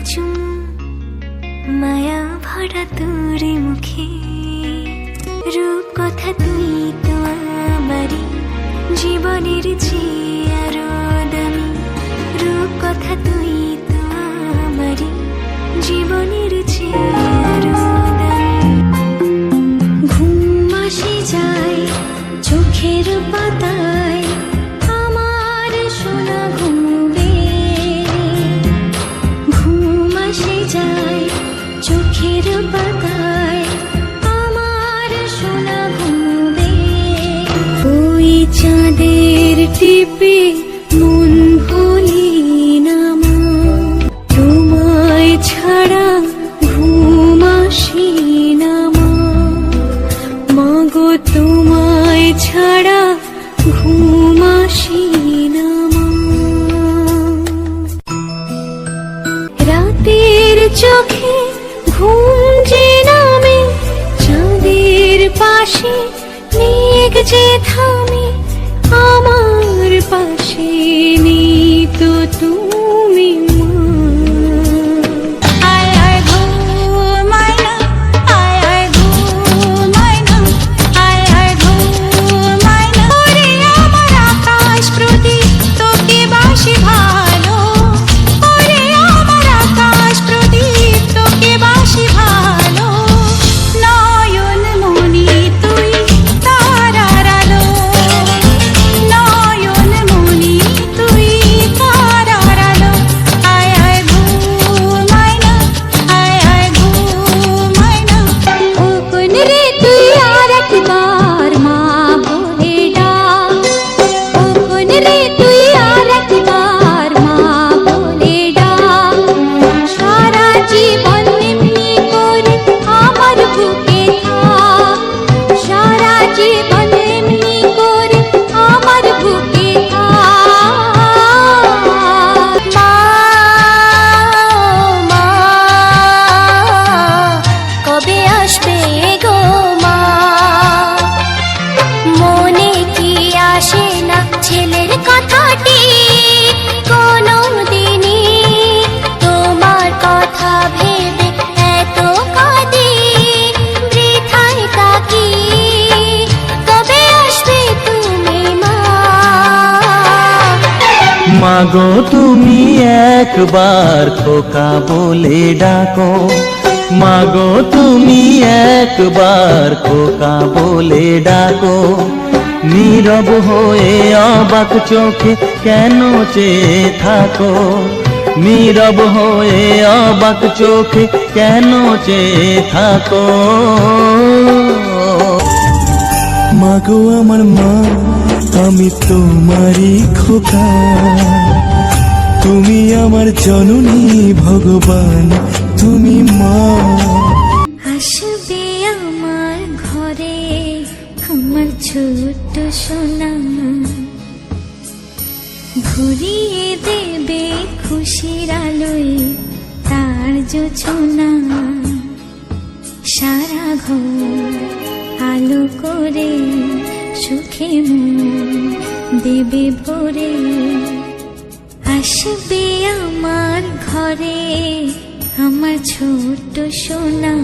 চুম মায়া ভরা তোর মুখে? রূপ কথা তুই তো আমারি জীবনের যে আরও দামি। রূপ কথা তুই তো আমারি জীবনের চেয়ে টিপে মাগো, তুমি একবার খোকা বলে ডাকো। মাগো, তুমি একবার খোকা বলে ডাকো। নীরব হয়ে অবাক চোখে কেন চেয়ে থাকো? নীরব হয়ে অবাক চোখে কেন চেয়ে থাকো? মাগো, আমার মা আমি তোমারই খোকা। তুমি আমার জননী ভগবান, তুমি মা। আসবে আমার ঘরে আমার ছোট্ট সোনা। ভরিয়ে দেবে খুশির আলোয় তার যোছনা। সারা ঘর আলো করে সুখে দেবে ভরে। আসবে আমার ঘরে আমার ছোট সোনা।